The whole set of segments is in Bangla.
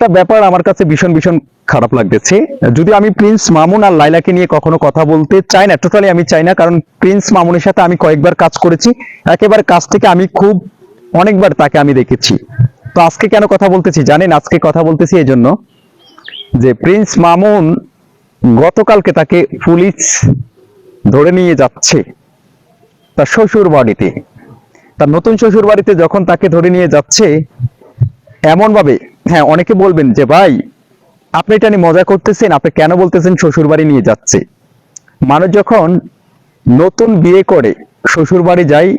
একটা ব্যাপার আমার কাছে ভীষণ ভীষণ খারাপ লাগতেছে। যদি আমি প্রিন্স মামুন আর লাইলাকে নিয়ে কখনো কথা বলতে চাই না টোটালি আমি চাই না, কারণ প্রিন্স মামুনের সাথে আমি কয়েকবার কাজ করেছি। একেবারে কাজ থেকে আমি খুব, অনেকবার তাকে আমি দেখেছি। তো আজকে কেন কথা বলতেছি? জানেন, আজকে কথা বলতেছি এই জন্য যে প্রিন্স মামুন গতকালকে তাকে পুলিশ ধরে নিয়ে যাচ্ছে তার শ্বশুর বাড়িতে। তার নতুন শ্বশুর বাড়িতে যখন তাকে ধরে নিয়ে যাচ্ছে এমন ভাবে হ্যাঁ অনেকে বলবেন যে, ভাই, আপনি এটা নিয়ে মজা করতেছেন, আপনি কেন বলতেছেন শ্বশুর বাড়ি নিয়ে যাচ্ছে? মানুষ যখন নতুন বিয়ে করে শ্বশুর বাড়ি যায়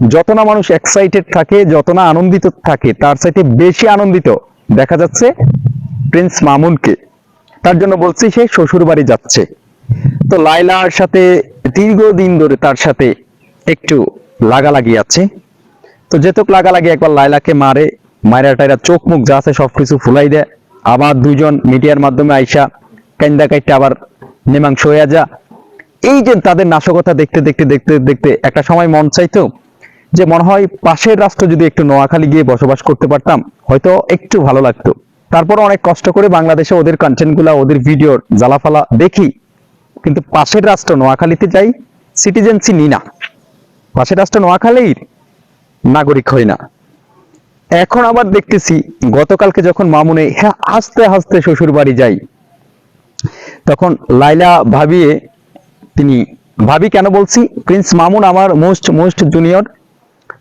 যত না মানুষ এক্সাইটেড থাকে, যত না আনন্দিত থাকে, তার সাথে বেশি আনন্দিত দেখা যাচ্ছে প্রিন্স মামুনকে। তার জন্য বলছি, সে শ্বশুর বাড়ি যাচ্ছে। তো লাইলার সাথে, দীর্ঘদিন ধরে তার সাথে একটু লাগালাগি আছে। তো যেতক লাগালাগি, একবার লাইলাকে মারে মায়েরা টাইরা চোখ মুখ যা আছে সবকিছু ফুলাই দেয় আবার দুজন মিডিয়ার মাধ্যমে আইসা কান্দা কাইটা আবার মীমাংস হয়ে যা। এই যে তাদের নাশকতা দেখতে দেখতে দেখতে দেখতে একটা সময় মন চাইতো যে মনে হয় পাশের রাষ্ট্র যদি একটু নোয়াখালী গিয়ে বসবাস করতে পারতাম, হয়তো একটু ভালো লাগতো। তারপর অনেক কষ্ট করে বাংলাদেশে ওদের কন্টেন্টগুলা, ওদের ভিডিওর জ্বালাফালা দেখি। কিন্তু পাশের রাষ্ট্র নোয়াখালীতে যাই সিটিজেন্সি নি না। পাশের রাষ্ট্র নোয়াখালীর নাগরিক হই না। এখন আবার দেখতেছি গতকালকে যখন মামুনে হ্যাঁ হাসতে হাসতে শ্বশুর বাড়ি যাই, তখন লাইলা ভাবিয়ে তিনি, ভাবি কেন বলছি? প্রিন্স মামুন আমার মোস্ট মোস্ট জুনিয়র।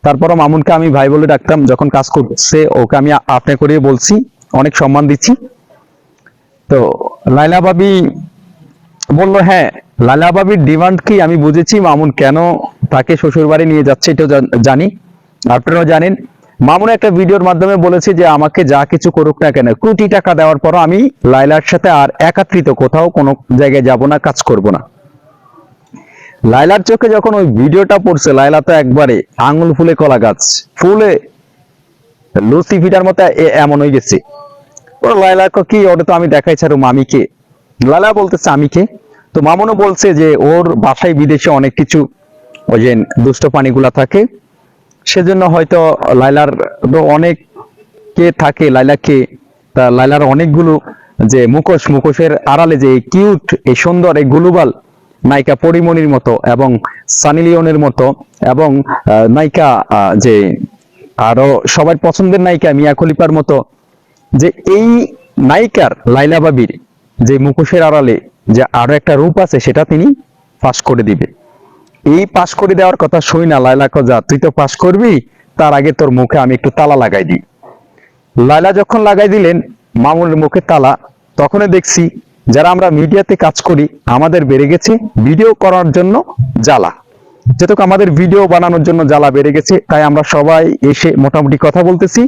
তারপরও মামুনকে আমি ভাই বলে ডাকতাম, যখন কাজ করছে, ওকে আমি আপনি করিয়ে বলছি, অনেক সম্মান দিচ্ছি। তো লাইলা ভাবি বলল হ্যাঁ লালা বাবির ডিমান্ড কি? আমি বুঝেছি মামুন কেন তাকে শ্বশুর বাড়ি নিয়ে যাচ্ছে, এটাও জানি। আপনারাও জানেন মামুন একটা ভিডিওর মাধ্যমে বলেছে যে আমাকে যা কিছু করুক না কেন, কোটি টাকা দেওয়ার পর আমি লাইলার সাথে আর একাত্রিত, কোথাও কোনো জায়গায় যাব না, কাজ করব না। লাইলার চোখে যখন ওই ভিডিওটা পড়ছে লাইলা তো একবারে আঙুল ফুলে কলা গাছ, ফুলে লুসি ফিটার মতো এমন হয়ে গেছে। ও লাইলা কো, কি, ওটা তো আমি দেখাই ছাড়ো মামিকে লালা বলতেছে, আমি কে? তো মামুনও বলছে যে ওর বাসায় বিদেশে অনেক কিছু, ওই যে দুষ্ট পানিগুলা থাকে সেজন্য হয়তো লাইলার অনেক কে থাকে লাইলাকে তা লাইলার অনেকগুলো যে মুখোশ, মুখোশের আড়ালে যে কিউট, এই সুন্দর, এই গুলুবাল নায়িকা পরিমণির মতো এবং সানি লিওনের মতো এবং নায়িকা যে আরও সবার পছন্দের নায়িকা মিয়া খলিফার মতো, যে এই নায়িকার লাইলা বাবির যে মুখোশের আড়ালে যে আরও একটা রূপ আছে, সেটা তিনি পাশ করে দিবে। এই পাশ করে দেওয়ার কথা শুই না লাইলা কজা তুই তো পাশ করবি, তার আগে তোর মুখে আমি একটু তালা লাগাই দিই। লাইলা যখন লাগাই দিলেন, মামুনের মুখে তালা, তখনই দেখছি যারা আমরা মিডিয়াতে কাজ করি, আমাদের বেড়ে গেছে ভিডিও করার জন্য জ্বালা। যেহেতু আমাদের ভিডিও বানানোর জন্য জ্বালা বেড়ে গেছে, তাই আমরা সবাই এসে মোটামুটি কথা বলতেছি।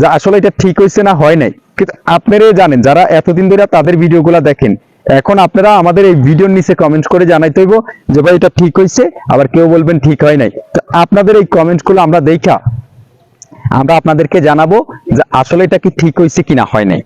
যা আসলে এটা ঠিক হয়েছে না হয় নাই। কিন্তু আপনারাই জানেন, যারা এতদিন ধরে তাদের ভিডিওগুলো দেখেন এখন আপনারা আমাদের এই ভিডিওর নিচে কমেন্ট করে জানাইতে হইব যে ভাই এটা ঠিক হয়েছে আবার কেউ বলবেন ঠিক হয় নাই। তো আপনাদের এই কমেন্টগুলো আমরা দেখা, আমরা আপনাদেরকে জানাব যে আসলে এটা কি ঠিক হয়েছে কিনা হয় নাই।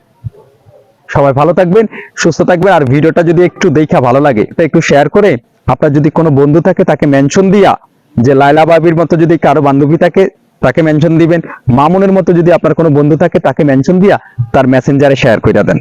সবাই ভালো থাকবেন, সুস্থ থাকবেন, আর ভিডিওটা যদি একটু দেখা ভালো লাগে তা একটু শেয়ার করে আপনার যদি কোনো বন্ধু থাকে তাকে মেনশন দিয়া, যে লাইলা বাবির মতো যদি কারও বান্ধবী থাকে, তাকে মেনশন দিবেন। মামুনের মতো যদি আপনার কোনো বন্ধু থাকে তাকে মেনশন দিয়া, তার মেসেঞ্জারে শেয়ার করে দেন।